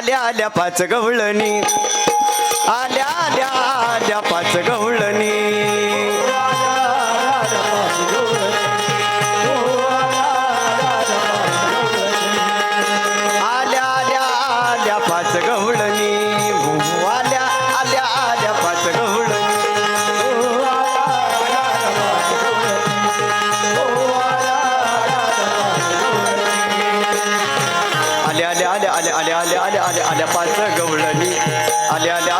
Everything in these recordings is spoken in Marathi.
आल्या आल्या पाच गवळणी. आल्या आल्या आल्या पाच गवळ आल्या पाच गवळणी आल्या आल्या.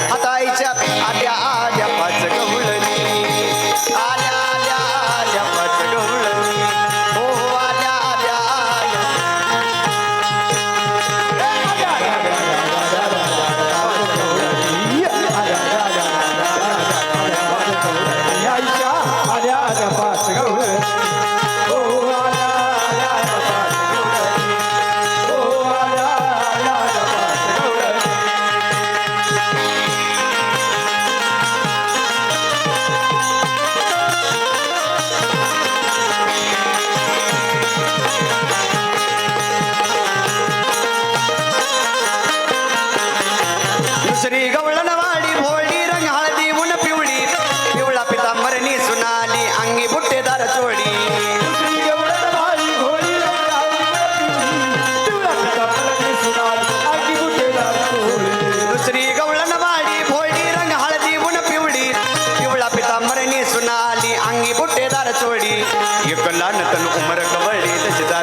ये कला नतन उम्र कवड़े दशदा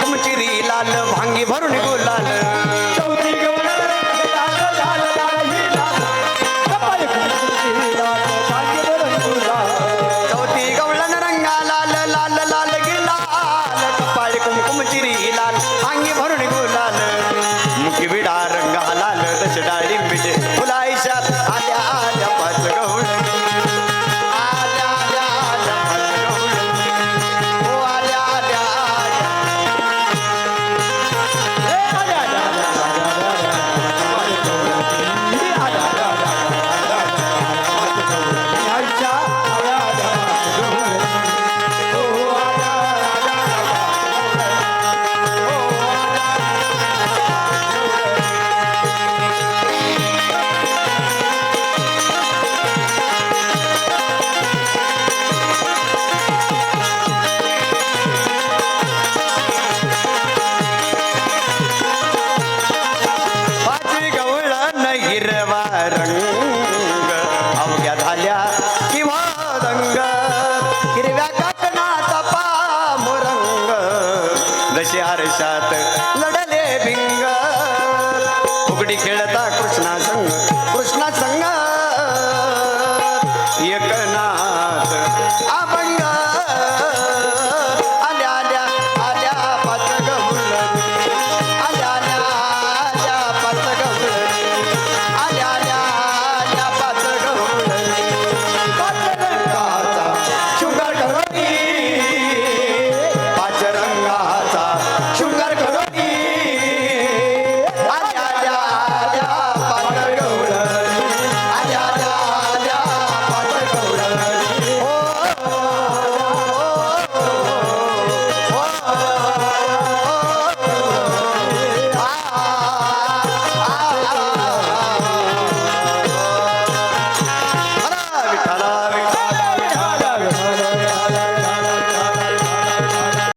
come and cheer.